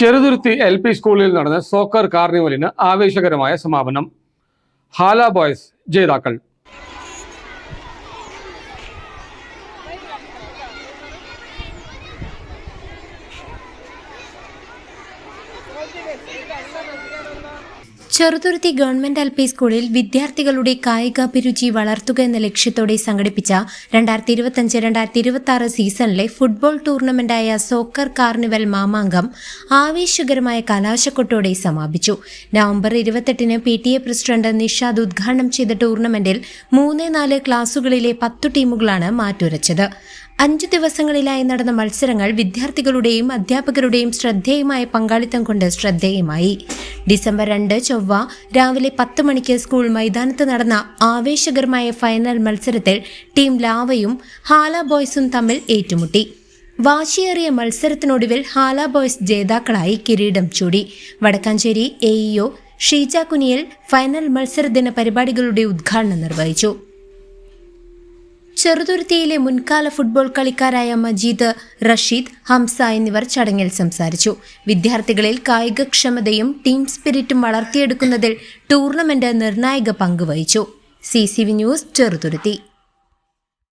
Cheruthuruthy L P സ്കൂളിൽ നടന്ന soccer കാർണിവലിന് ആവേശകരമായ സമാപനം. ഹാല ബോയ്സ് ജേതാക്കൾ. ചെറുതുരുത്തി ഗവൺമെന്റ് എൽ പി സ്കൂളിൽ വിദ്യാർത്ഥികളുടെ കായികാഭിരുചി വളർത്തുക എന്ന ലക്ഷ്യത്തോടെ സംഘടിപ്പിച്ച രണ്ടായിരത്തി ഇരുപത്തഞ്ച് രണ്ടായിരത്തി ഇരുപത്തി ആറ് സീസണിലെ ഫുട്ബോൾ ടൂർണമെന്റായ സോക്കർ കാർണിവൽ മാമാങ്കം ആവേശകരമായ കലാശക്കൊട്ടോടെ സമാപിച്ചു. November ഇരുപത്തെട്ടിന് P T A president Nishad ഉദ്ഘാടനം ചെയ്ത ടൂർണമെന്റിൽ മൂന്ന് നാല് ക്ലാസുകളിലെ പത്തു ടീമുകളാണ് മാറ്റുരച്ചത്. അഞ്ചു ദിവസങ്ങളിലായി നടന്ന മത്സരങ്ങൾ വിദ്യാർത്ഥികളുടെയും അധ്യാപകരുടെയും ശ്രദ്ധേയമായ പങ്കാളിത്തം കൊണ്ട് ശ്രദ്ധേയമായി. ഡിസംബർ രണ്ട് ചൊവ്വ രാവിലെ പത്ത് മണിക്ക് സ്കൂൾ മൈതാനത്ത് നടന്ന ആവേശകരമായ ഫൈനൽ മത്സരത്തിൽ ടീം ലാവയും ഹാല ബോയ്സും തമ്മിൽ ഏറ്റുമുട്ടി. വാശിയേറിയ മത്സരത്തിനൊടുവിൽ ഹാല ബോയ്സ് ജേതാക്കളായി കിരീടം ചൂടി. Vadakkanchery AEO EO Sheeja Kuniyal final മത്സരദിന പരിപാടികളുടെ ഉദ്ഘാടനം നിർവഹിച്ചു. ചെറുതുരുത്തിയിലെ മുൻകാല ഫുട്ബോൾ കളിക്കാരായ മജീദ് റഷീദ് ഹംസ എന്നിവർ ചടങ്ങിൽ സംസാരിച്ചു. വിദ്യാർത്ഥികളിൽ കായികക്ഷമതയും ടീം സ്പിരിറ്റും വളർത്തിയെടുക്കുന്നതിൽ ടൂർണമെന്റ് നിർണായക പങ്ക് വഹിച്ചു. C News Cheruthuruthy.